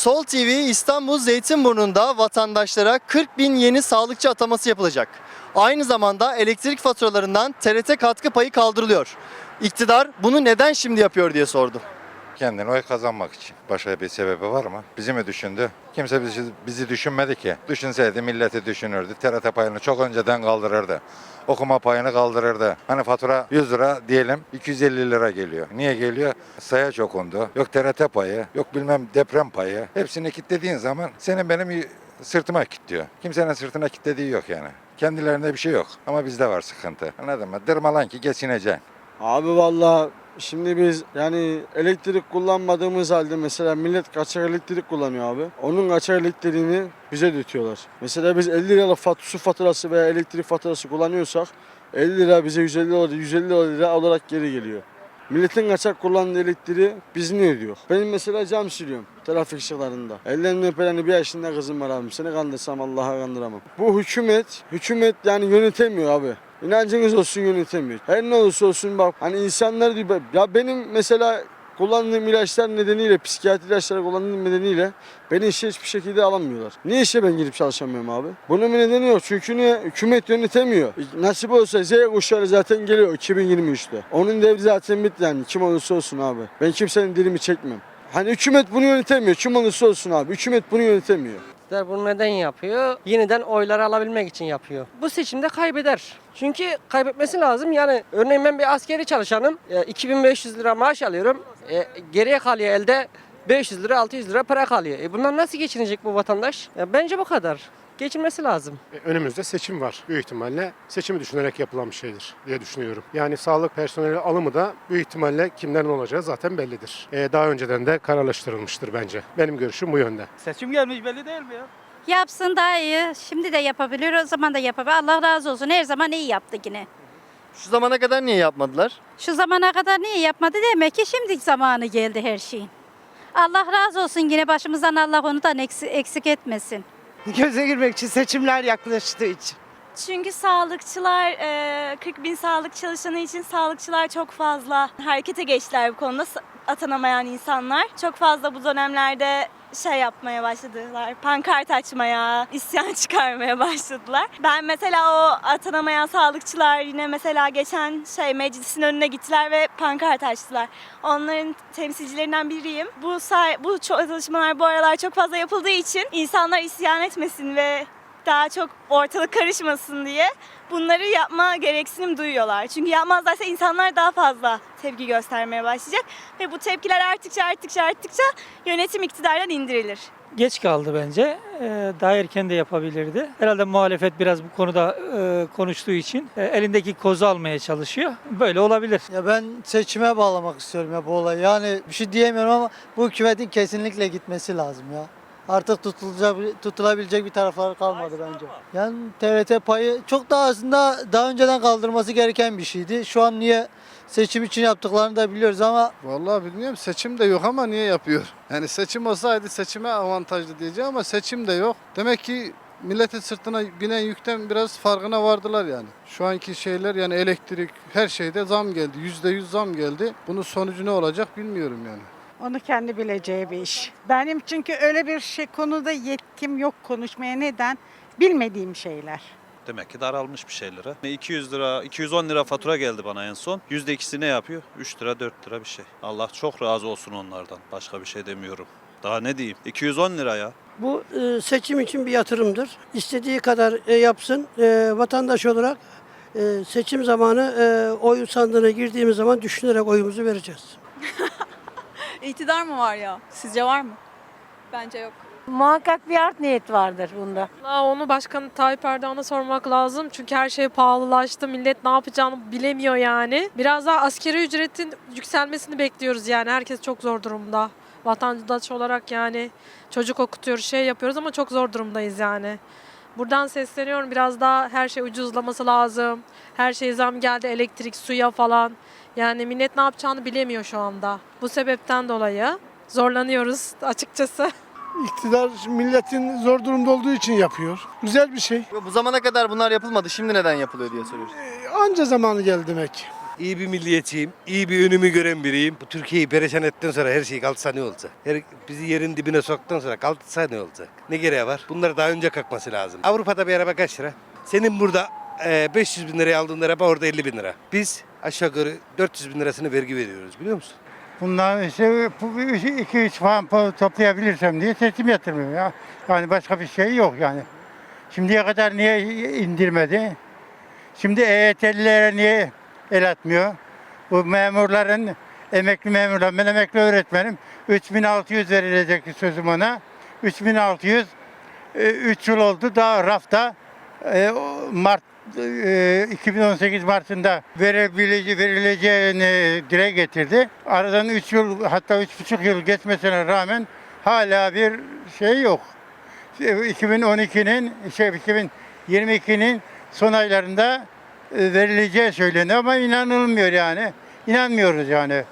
Sol TV İstanbul Zeytinburnu'nda vatandaşlara 40 bin yeni sağlıkçı ataması yapılacak. Aynı zamanda elektrik faturalarından TRT katkı payı kaldırılıyor. İktidar bunu neden şimdi yapıyor diye sordu. Kendine oy kazanmak için. Başka bir sebebi var mı? Bizi mi düşündü? Kimse bizi, bizi düşünmedi ki. Düşünseydi milleti düşünürdü. TRT payını çok önceden kaldırırdı. Okuma payını kaldırırdı. Hani fatura 100 lira diyelim 250 lira geliyor. Niye geliyor? Sayaç okundu. Yok TRT payı, yok bilmem deprem payı. Hepsini kilitlediğin zaman senin benim sırtıma kilitliyor. Kimsenin sırtına kilitlediği yok yani. Kendilerinde bir şey yok. Ama bizde var sıkıntı. Anladın mı? Dırmalan ki geçineceksin. Abi valla şimdi biz yani elektrik kullanmadığımız halde mesela millet kaçak elektrik kullanıyor abi. Onun kaçak elektriğini bize dötüyorlar. Mesela biz 50 liralık fat su faturası veya elektrik faturası kullanıyorsak 50 lira bize 150 lira 150 lira olarak geri geliyor. Milletin kaçak kullandığı elektriği biz ne ödüyor? Benim mesela cam siliyorum trafik ışıklarında. Ellerimle öpelen bir yaşında kızım var abim. Seni kandırsam Allah'a kandıramam. Bu hükümet, hükümet yani yönetemiyor abi. İnancınız olsun yönetemiyor. Her ne olursa olsun bak hani insanlar diyor ya benim mesela kullandığım ilaçlar nedeniyle psikiyatri ilaçları kullandığım nedeniyle beni işe hiçbir şekilde alamıyorlar. Niye işe ben girip çalışamıyorum abi? Bunun bir nedeni yok. Çünkü niye? Hükümet yönetemiyor. Nasip olsa Z kuşları zaten geliyor 2023'te. Onun devri zaten bitti yani. Kim olursa olsun abi. Ben kimsenin dilimi çekmem. Hani hükümet bunu yönetemiyor. Kim olursa olsun abi. Hükümet bunu yönetemiyor. İktidar bunu neden yapıyor? Yeniden oyları alabilmek için yapıyor. Bu seçimde kaybeder. Çünkü kaybetmesi lazım. Yani örneğin ben bir askeri çalışanım. E, 2500 lira maaş alıyorum. E, geriye kalıyor elde 500 lira 600 lira para kalıyor. E bundan nasıl geçinecek bu vatandaş? Ya bence bu kadar. Geçinmesi lazım. E, Önümüzde seçim var. Büyük ihtimalle seçimi düşünerek yapılan bir şeydir diye düşünüyorum. Yani sağlık personeli alımı da büyük ihtimalle kimlerin olacağı zaten bellidir. E, daha önceden de kararlaştırılmıştır bence. Benim görüşüm bu yönde. Seçim gelmiş belli değil mi ya? Yapsın daha iyi. Şimdi de yapabilir, o zaman da yapabilir. Allah razı olsun. Her zaman iyi yaptı yine. Şu zamana kadar niye yapmadılar? Şu zamana kadar niye yapmadı demek ki şimdi zamanı geldi her şeyin. Allah razı olsun yine başımızdan Allah onu da eksik etmesin. Göze girmek için seçimler yaklaştığı için. Çünkü sağlıkçılar, e, 40 bin sağlık çalışanı için sağlıkçılar çok fazla harekete geçtiler bu konuda atanamayan insanlar. Çok fazla bu dönemlerde şey yapmaya başladılar, pankart açmaya, isyan çıkarmaya başladılar. Ben mesela o atanamayan sağlıkçılar yine mesela geçen şey meclisin önüne gittiler ve pankart açtılar. Onların temsilcilerinden biriyim. Bu say- bu çalışmalar bu aralar çok fazla yapıldığı için insanlar isyan etmesin ve daha çok ortalık karışmasın diye bunları yapma gereksinim duyuyorlar. Çünkü yapmazlarsa insanlar daha fazla tepki göstermeye başlayacak ve bu tepkiler arttıkça arttıkça arttıkça yönetim iktidardan indirilir. Geç kaldı bence. Ee, Daha erken de yapabilirdi. Herhalde muhalefet biraz bu konuda e, konuştuğu için e, elindeki kozu almaya çalışıyor. Böyle olabilir. Ya ben seçime bağlamak istiyorum ya bu olayı. Yani bir şey diyemiyorum ama bu hükümetin kesinlikle gitmesi lazım ya. Artık tutulacak, tutulabilecek bir tarafları kalmadı bence. Yani TRT payı çok daha aslında daha önceden kaldırması gereken bir şeydi. Şu an niye seçim için yaptıklarını da biliyoruz ama Vallahi bilmiyorum seçim de yok ama niye yapıyor? Yani seçim olsaydı seçime avantajlı diyeceğim ama seçim de yok. Demek ki milletin sırtına binen yükten biraz farkına vardılar yani. Şu anki şeyler yani elektrik her şeyde zam geldi. Yüzde yüz zam geldi. Bunun sonucu ne olacak bilmiyorum yani. Onu kendi bileceği bir iş. Benim çünkü öyle bir şey konuda yetkim yok konuşmaya. Neden? Bilmediğim şeyler. Demek ki daralmış bir şeylere. 200 lira, 210 lira fatura geldi bana en son. %2'si ne yapıyor? 3 lira, 4 lira bir şey. Allah çok razı olsun onlardan. Başka bir şey demiyorum. Daha ne diyeyim? 210 lira ya. Bu e, seçim için bir yatırımdır. İstediği kadar e, yapsın. E, Vatandaş olarak e, seçim zamanı e, oy sandığına girdiğimiz zaman düşünerek oyumuzu vereceğiz. İktidar mı var ya? Sizce var mı? Bence yok. Muhakkak bir art niyet vardır bunda. Onu Başkan Tayyip Erdoğan'a sormak lazım. Çünkü her şey pahalılaştı. Millet ne yapacağını bilemiyor yani. Biraz daha askeri ücretin yükselmesini bekliyoruz yani. Herkes çok zor durumda. Vatandaş olarak yani çocuk okutuyoruz, şey yapıyoruz ama çok zor durumdayız yani. Buradan sesleniyorum biraz daha her şey ucuzlaması lazım. Her şey zam geldi elektrik, suya falan. Yani millet ne yapacağını bilemiyor şu anda. Bu sebepten dolayı zorlanıyoruz açıkçası. İktidar milletin zor durumda olduğu için yapıyor. Güzel bir şey. Bu zamana kadar bunlar yapılmadı. Şimdi neden yapılıyor diye soruyoruz. Anca zamanı geldi demek. İyi bir milliyetçiyim, iyi bir önümü gören biriyim. Bu Türkiye'yi perişan ettikten sonra her şey kalksa ne olacak? Her, bizi yerin dibine soktuktan sonra kalksa ne olacak? Ne gereği var? Bunlar daha önce kalkması lazım. Avrupa'da bir araba kaç lira? Senin burada e, 500 bin liraya aldığın araba orada 50 bin lira. Biz aşağı yukarı 400 bin lirasını vergi veriyoruz biliyor musun? Bundan işte 2-3 puan toplayabilirsem diye seçim yatırmıyorum ya. Yani başka bir şey yok yani. Şimdiye kadar niye indirmedi? Şimdi EYT'lilere niye el atmıyor? Bu memurların, emekli memurlar, ben emekli öğretmenim. 3600 verilecek sözüm ona. 3600, 3 yıl oldu daha rafta. E, Mart e, 2018 Mart'ında verebileceği, verileceğini dile getirdi. Aradan 3 yıl hatta 3,5 yıl geçmesine rağmen hala bir şey yok. 2012'nin şey 2022'nin son aylarında e, verileceği söyleniyor ama inanılmıyor yani. İnanmıyoruz yani.